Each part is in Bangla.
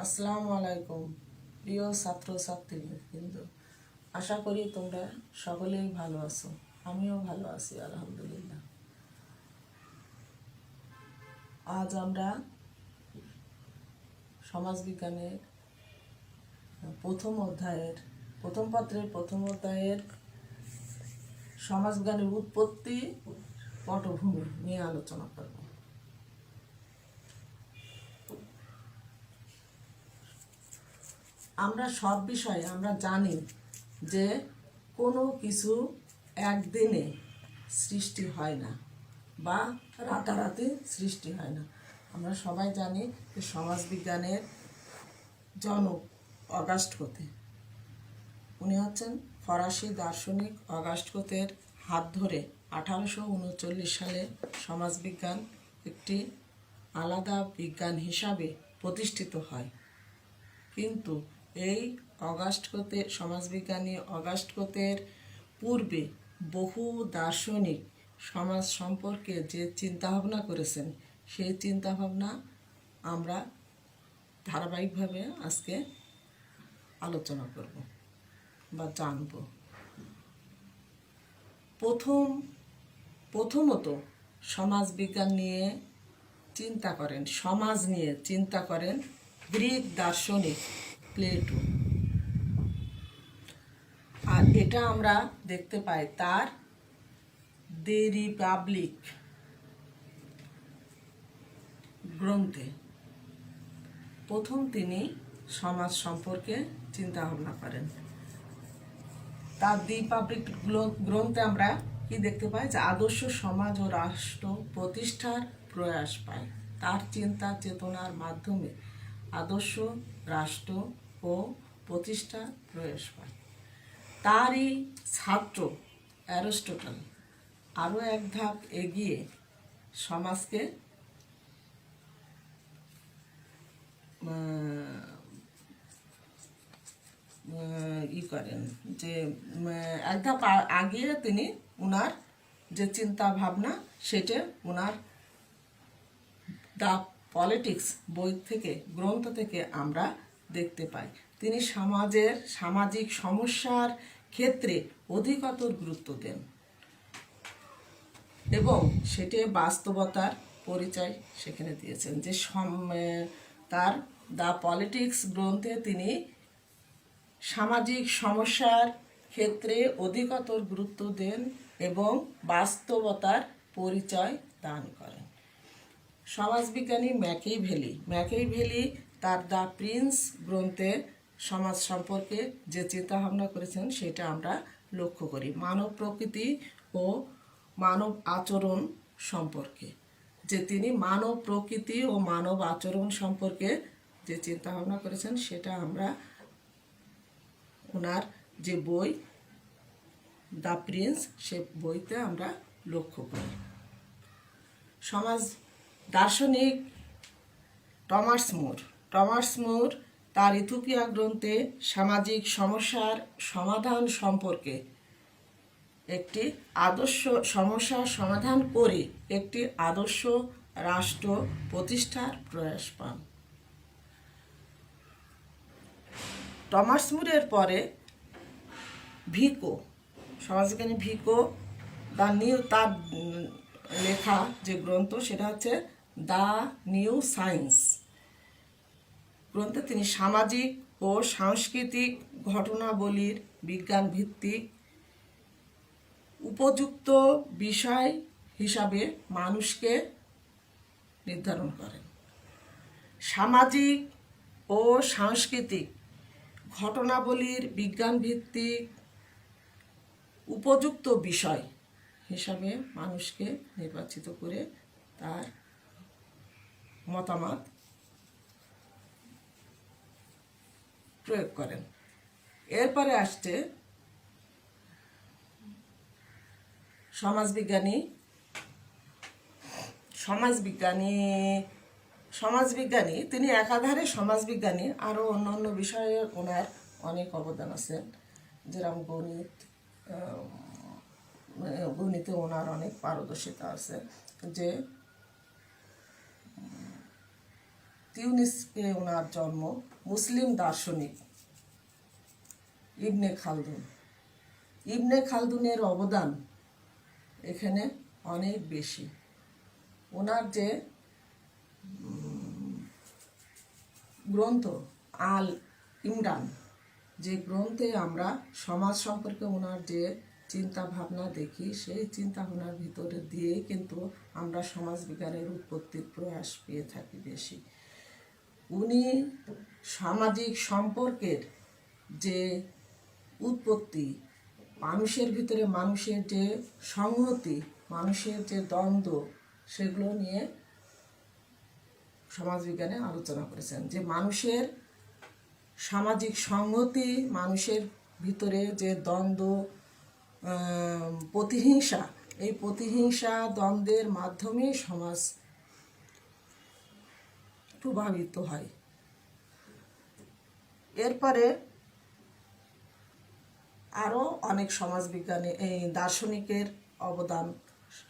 আসসালামু আলাইকুম। প্রিয় ছাত্র ছাত্রী কিন্তু আশা করি তোমরা সকলেই ভালো আছো। আমিও ভালো আছি, আলহামদুলিল্লাহ। আজ আমরা সমাজবিজ্ঞানের প্রথম অধ্যায়ের, প্রথম পত্রের প্রথম অধ্যায়ের সমাজবিজ্ঞানের উৎপত্তি, পটভূমি নিয়ে আলোচনা করব। আমরা সব বিষয়ে আমরা জানি যে কোনো কিছু একদিনে সৃষ্টি হয় না বা রাতারাতি সৃষ্টি হয় না। আমরা সবাই জানি যে সমাজবিজ্ঞানের জনক অগাস্ট কোতে উনি হচ্ছেন ফরাসি দার্শনিক অগাস্ট কোতের হাত ধরে আঠারোশো উনচল্লিশ সালে সমাজবিজ্ঞান একটি আলাদা বিজ্ঞান হিসাবে প্রতিষ্ঠিত হয়। কিন্তু এই অগাস্ট কোতে সমাজবিজ্ঞানী অগাস্ট কোতের পূর্বে বহু দার্শনিক সমাজ সম্পর্কে যে চিন্তাভাবনা করেছেন, সেই চিন্তাভাবনা আমরা ধারাবাহিকভাবে আজকে আলোচনা করব বা জানব। প্রথম, প্রথমত সমাজবিজ্ঞান নিয়ে চিন্তা করেন, সমাজ নিয়ে চিন্তা করেন গ্রিক দার্শনিক প্লেটো আর এটা আমরা দেখতে পাই তার দি রিপাবলিক গ্রন্থে। প্রথম তিনি সমাজ সম্পর্কে চিন্তা ভাবনা করেন। তার দি পাবলিক গ্রন্থে আমরা কি দেখতে পাই? যে আদর্শ সমাজ ও রাষ্ট্র প্রতিষ্ঠার প্রয়াস পাই তার চিন্তা, চেতনার মাধ্যমে আদর্শ, রাষ্ট্র ও প্রতিষ্ঠা প্রয়াস পায়। তারই ছাত্র অ্যারিস্টটল আরও এক ধাপ এগিয়ে সমাজকে ই করেন যে এক ধাপ আগিয়ে তিনি উনার যে চিন্তা ভাবনা সেটা উনার দ্য পলিটিক্স বই থেকে, গ্রন্থ থেকে আমরা দেখতে পাই। তিনি সমাজের সামাজিক সমস্যার ক্ষেত্রে অধিকতর গুরুত্ব দেন এবং সেটি বাস্তবতার পরিচয় সেখানে দিয়েছেন যে তার দ্য পলিটিক্স গ্রন্থে তিনি সামাজিক সমস্যার ক্ষেত্রে অধিকতর গুরুত্ব দেন এবং বাস্তবতার পরিচয় দান করেন। সমাজবিজ্ঞানী ম্যাকেই ভ্যালি ম্যাকেই ভ্যালি তার দ্য প্রিন্স গ্রন্থে সমাজ সম্পর্কে যে চিন্তাভাবনা করেছেন, সেটা আমরা লক্ষ্য করি। মানব প্রকৃতি ও মানব আচরণ সম্পর্কে। যে তিনি মানব প্রকৃতি ও মানব আচরণ সম্পর্কে যে চিন্তাভাবনা করেছেন, সেটা আমরা ওনার যে বই, দ্য প্রিন্স, সে বইতে আমরা লক্ষ্য করি। সমাজ দার্শনিক টমাস মুর টমাস মুর তার ইথুকিয়া গ্রন্থে সামাজিক সমস্যার সমাধান সম্পর্কে একটি আদর্শ সমস্যার সমাধান করে একটি আদর্শ রাষ্ট্র প্রতিষ্ঠার প্রয়াস পান। টমাস মুরের পরে ভিকো সমাজবিজ্ঞানী ভিকো দ্য নিউ, তার লেখা যে গ্রন্থ, সেটা হচ্ছে দ্য নিউ সায়েন্স গ্রন্থে তিনি সামাজিক ও সাংস্কৃতিক ঘটনাবলীর বিজ্ঞান ভিত্তিক উপযুক্ত বিষয় হিসাবে মানুষকে নির্ধারণ করেন। সামাজিক ও সাংস্কৃতিক ঘটনাবলীর বিজ্ঞান ভিত্তিক উপযুক্ত বিষয় হিসাবে মানুষকে নির্বাচিত করে তার মতামত প্রয়োগ করেন। এরপরে আসছে সমাজবিজ্ঞানী সমাজবিজ্ঞানী সমাজবিজ্ঞানী, তিনি একাধারে সমাজবিজ্ঞানী, আরও অন্য অন্য বিষয়ে ওনার অনেক অবদান আছে। যেরকম গণিত গণিতে ওনার অনেক পারদর্শিতা আছে যে তিউনিসকে ওনার জন্ম, মুসলিম দার্শনিক ইবনে খালদুন। ইবনে খালদুনের অবদান এখানে অনেক বেশি। ওনার যে গ্রন্থ আল ইমরান, যে গ্রন্থে আমরা সমাজ সম্পর্কে ওনার যে চিন্তা ভাবনা দেখি, সেই চিন্তা ভাবনার ভিতরে দিয়েই কিন্তু আমরা সমাজ বিজ্ঞানের উৎপত্তির প্রয়াস পেয়ে থাকি বেশি। উনি সামাজিক সম্পর্কের যে উৎপত্তি, মানুষের ভিতরে মানুষের যে সংহতি, মানুষের যে দ্বন্দ্ব, সেগুলো নিয়ে সমাজবিজ্ঞানে আলোচনা করেছেন। যে মানুষের সামাজিক সংহতি, মানুষের ভিতরে যে দ্বন্দ্ব প্রতিহিংসা, এই প্রতিহিংসা দ্বন্দ্বের মাধ্যমে সমাজ প্রভাবিত হয়। এরপরে আরও অনেক সমাজবিজ্ঞানে, এই দার্শনিকের অবদান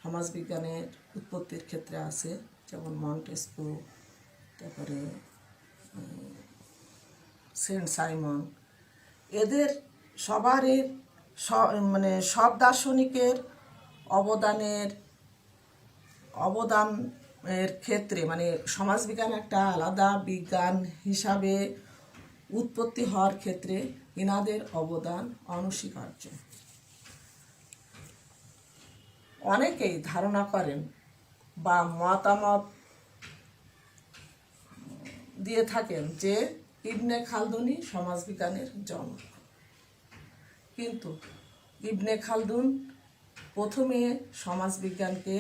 সমাজবিজ্ঞানের উৎপত্তির ক্ষেত্রে আছে, যেমন মন্টেস্কু, তারপরে সেন্ট সাইমন। এদের সবারই মানে সব দার্শনিকের অবদানের অবদানের ক্ষেত্রে মানে সমাজবিজ্ঞান একটা আলাদা বিজ্ঞান হিসাবে উৎপত্তি হওয়ার ক্ষেত্রে ইনাদের অবদান অনস্বীকার্য। অনেকেই ধারণা করেন বা মতামত দিয়ে থাকেন যে ইবনে খালদুনি সমাজবিজ্ঞানের জনক। কিন্তু ইবনে খালদুন প্রথমে সমাজবিজ্ঞানকে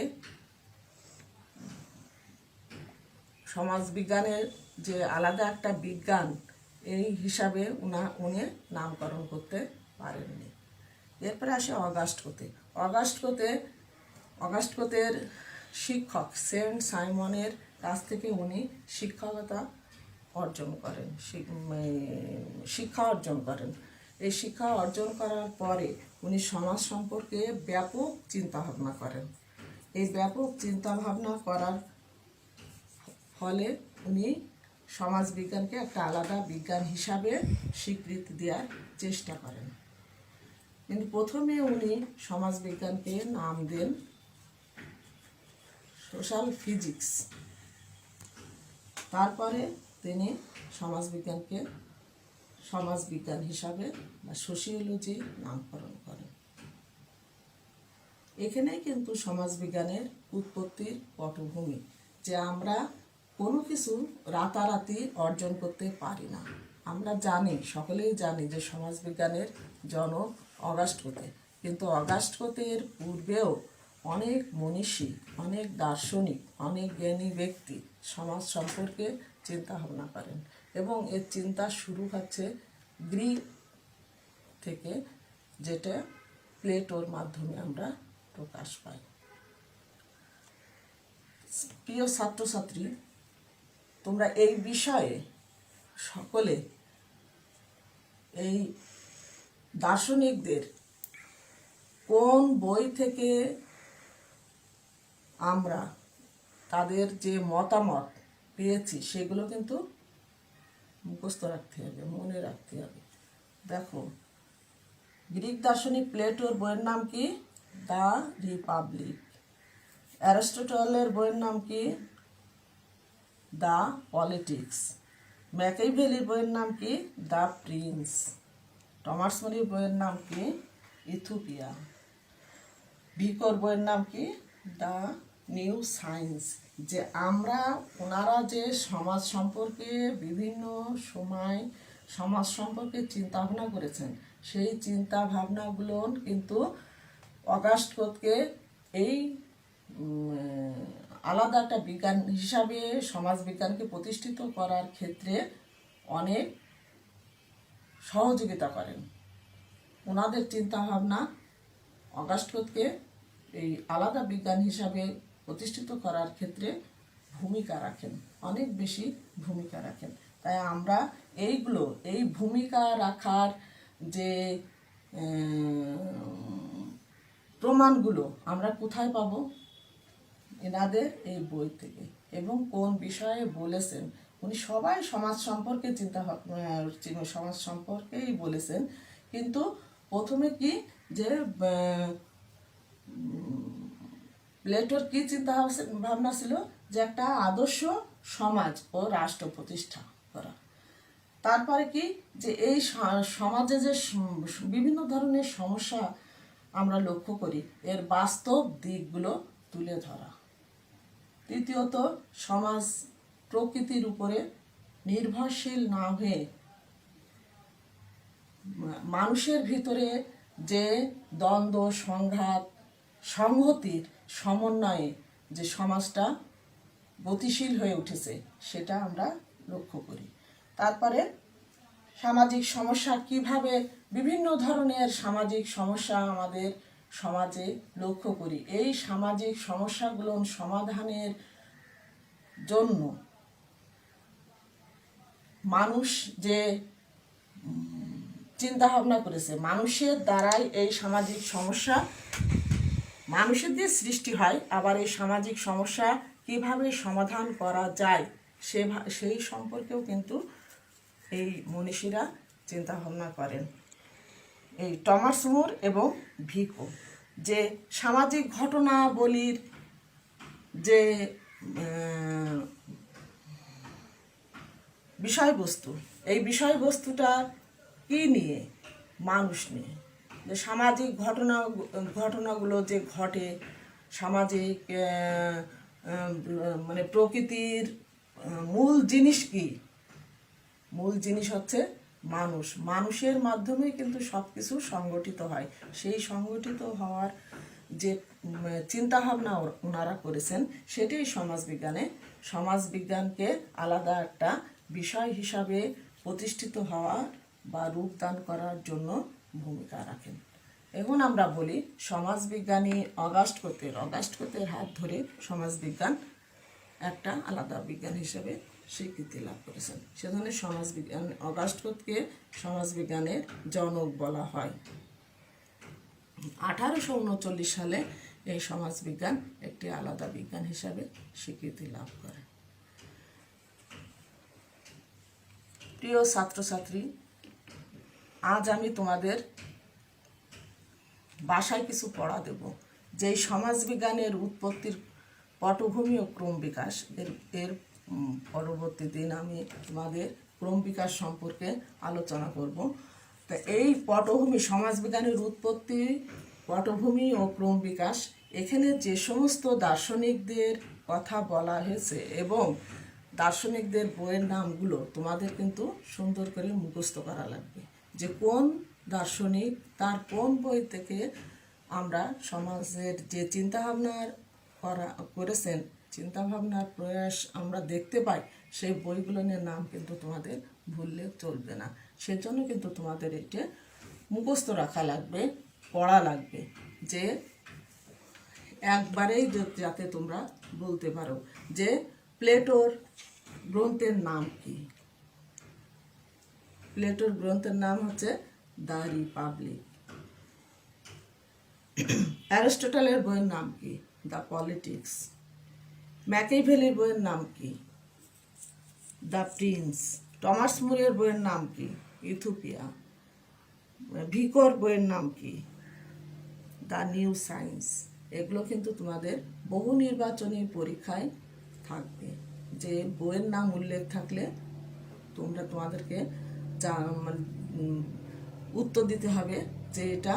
সমাজবিজ্ঞানের যে আলাদা একটা বিজ্ঞান, এই হিসাবে উনা, উনি নামকরণ করতে পারেননি। এরপরে আসে Auguste Comte Auguste Comte Auguste কোতের শিক্ষক সেন্ট সাইমনের কাছ থেকে উনি শিক্ষকতা অর্জন করেন শিক্ষা অর্জন করেন। এই শিক্ষা অর্জন করার পরে উনি সমাজ সম্পর্কে ব্যাপক চিন্তা ভাবনা করেন। এই ব্যাপক চিন্তা ভাবনা করার ফলে উনি সমাজবিজ্ঞানকে একটা আলাদা বিজ্ঞান হিসাবে স্বীকৃতি দেওয়ার চেষ্টা করেন। কিন্তু প্রথমে উনি সমাজবিজ্ঞানকে নাম দেন সোশ্যাল ফিজিক্স। তারপরে তিনি সমাজবিজ্ঞানকে সমাজবিজ্ঞান হিসাবে বা সোশিওলজি নামকরণ করেন। এখানেই কিন্তু সমাজবিজ্ঞানের উৎপত্তির পটভূমি, যে আমরা কোনো কিছু রাতারাতি অর্জন করতে পারি না। আমরা জানি, সকলেই জানি যে সমাজবিজ্ঞানের জনক অগাস্ট কিন্তু অগাস্ট কোতের পূর্বেও অনেক মনীষী, অনেক দার্শনিক, অনেক জ্ঞানী ব্যক্তি সমাজ সম্পর্কে চিন্তা ভাবনা করেন এবং এর চিন্তা শুরু হচ্ছে গ্রিক থেকে, যেটা প্লেটোর মাধ্যমে আমরা প্রকাশ পাই। প্রিয় ছাত্রছাত্রী তোমরা এই বিষয়ে সকলে এই দার্শনিকদের কোন বই থেকে আমরা তাদের যে মতামত পেয়েছি, সেগুলো কিন্তু মুখস্থ রাখতে হবে, মনে রাখতে হবে। দেখো, গ্রিক দার্শনিক প্লেটোর বইয়ের নাম কি? The Republic. অ্যারিস্টটলের বইয়ের নাম কি? The politics. ম্যাকেভেলির বইয়ের নাম কি? The Prince. টমাস মরির বইয়ের নাম কি? ইথোপিয়া। ভিকোর বইয়ের নাম কি? দ্য নিউ সায়েন্স যে আমরা, ওনারা যে সমাজ সম্পর্কে বিভিন্ন সময় সমাজ সম্পর্কে চিন্তা ভাবনা করেছেন, সেই চিন্তা ভাবনাগুলো কিন্তু অগাস্ট কোতকে এই আলাদা একটা বিজ্ঞান হিসাবে সমাজ বিজ্ঞানকে প্রতিষ্ঠিত করার ক্ষেত্রে অনেক সহযোগিতা করেন। ওনাদের চিন্তা ভাবনা অগাস্ট এই আলাদা বিজ্ঞান হিসাবে প্রতিষ্ঠিত করার ক্ষেত্রে ভূমিকা রাখেন, অনেক বেশি ভূমিকা রাখেন। তাই আমরা এইগুলো, এই ভূমিকা রাখার যে প্রমাণগুলো আমরা কোথায় পাবো? এনাদের এই বই থেকে এবং কোন বিষয়ে বলেছেন, উনি সবাই সমাজ সম্পর্কে চিন্তা সমাজ সম্পর্কেই বলেছেন। কিন্তু প্রথমে কি যে প্লেটোর কি চিন্তা ভাবনা ছিল? যে একটা আদর্শ সমাজ ও রাষ্ট্র প্রতিষ্ঠা করা। তারপরে কি যে এই সমাজে যে বিভিন্ন ধরনের সমস্যা আমরা লক্ষ্য করি, এর বাস্তব দিকগুলো তুলে ধরা। তৃতীয়ত, সমাজ প্রকৃতির উপরে নির্ভরশীল না হয়ে মানুষের ভিতরে যে দ্বন্দ্ব, সংঘাত, সংহতির সমন্বয়ে যে সমাজটা গতিশীল হয়ে উঠেছে, সেটা আমরা লক্ষ্য করি। তারপরে সামাজিক সমস্যা, কীভাবে বিভিন্ন ধরনের সামাজিক সমস্যা আমাদের সমাজে লক্ষ্য করি। এই সামাজিক সমস্যাগুলো সমাধানের জন্য মানুষ যে চিন্তা ভাবনা করেছে, মানুষের দ্বারাই এই সামাজিক সমস্যা, মানুষের দিয়ে সৃষ্টি হয়, আবার এই সামাজিক সমস্যা কীভাবে সমাধান করা যায় সে সেই সম্পর্কেও কিন্তু এই মনীষীরা চিন্তা ভাবনা করেন। এই টমাস মোর এবং ভিকো, যে সামাজিক ঘটনাবলীর যে বিষয়বস্তু, এই বিষয়বস্তুটা কি নিয়ে, মানুষ নিয়ে? যে সামাজিক ঘটনা, ঘটনাগুলো যে ঘটে, সামাজিক মানে প্রকৃতির মূল জিনিস কি? মূল জিনিস হচ্ছে মানুষ। মানুষের মাধ্যমে কিন্তু সব কিছু সংগঠিত হয়। সেই সংগঠিত হওয়ার যে চিন্তা ভাবনা ওনারা করেছেন, সেটাই সমাজবিজ্ঞানে। সমাজবিজ্ঞানকে আলাদা একটা বিষয় হিসাবে প্রতিষ্ঠিত হওয়া বা রূপদান করার জন্য ভূমিকা রাখেন। এখন আমরা বলি, সমাজবিজ্ঞানী অগাস্ট কোতের অগাস্ট কোতের হাত ধরে সমাজবিজ্ঞান একটা আলাদা বিজ্ঞান হিসেবে স্বীকৃতি লাভ করেছেন। সে সেজন্য সমাজবিজ্ঞান অগাস্ট কোতকে সমাজবিজ্ঞানের জনক বলা হয়। আঠারোশো উনচল্লিশ সালে এই সমাজবিজ্ঞান একটি আলাদা বিজ্ঞান হিসাবে স্বীকৃতি লাভ করে। প্রিয় ছাত্রছাত্রী, আজ আমি তোমাদের বাসায় কিছু পড়া দেব, যেই সমাজবিজ্ঞানের উৎপত্তির পটভূমি ও ক্রম বিকাশ। এর এর পরবর্তী দিন আমি তোমাদের ক্রম বিকাশ সম্পর্কে আলোচনা করব। তা এই পটভূমি সমাজবিজ্ঞানের উৎপত্তি, পটভূমি ও ক্রম বিকাশ, এখানে যে সমস্ত দার্শনিকদের কথা বলা হয়েছে এবং দার্শনিকদের বইয়ের নামগুলো তোমাদের কিন্তু সুন্দর করে মুখস্থ করা লাগবে। যে কোন দার্শনিক, তার কোন বই থেকে আমরা সমাজের যে চিন্তাভাবনার করা করেছেন, চিন্তাভাবনার প্রয়াস আমরা দেখতে পাই, সেই বইগুলো নিয়ে নাম কিন্তু তোমাদের ভুললে চলবে না। সেজন্য কিন্তু তোমাদের এটা মুখস্থ রাখা লাগবে, পড়া লাগবে, যে একবারেই যাতে তোমরা বলতে পারো যে প্লেটোর গ্রন্থের নাম কি। প্লেটোর গ্রন্থের নাম হচ্ছে দ্য রিপাবলিক। অ্যারিস্টটলের বইয়ের নাম কি? The politics. ম্যাকেভেলির বইয়ের নাম কি? The Prince. টমাস মুরের বইয়ের নাম কি? ইথোপিয়া ভিকোর বইয়ের নাম কি? দ্য নিউ সায়েন্স এগুলো কিন্তু তোমাদের বহু নির্বাচনী পরীক্ষায় থাকবে। যে বইয়ের নাম উল্লেখ থাকলে তোমরা তোমাদেরকে মানে উত্তর দিতে হবে যে এটা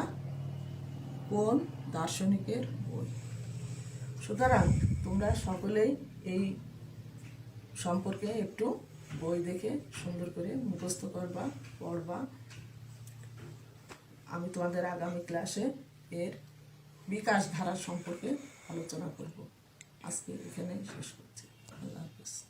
কোন দার্শনিকের বই। সুতরাং তোমরা সকলেই এই সম্পর্কে একটু বই দেখে সুন্দর করে মুখস্থ করবা, পড়বা। আমি তোমাদের আগামী ক্লাসে এর বিকাশ ধারা সম্পর্কে আলোচনা করব। আজকে এখানে শেষ করছি। আল্লাহ হাফিজ।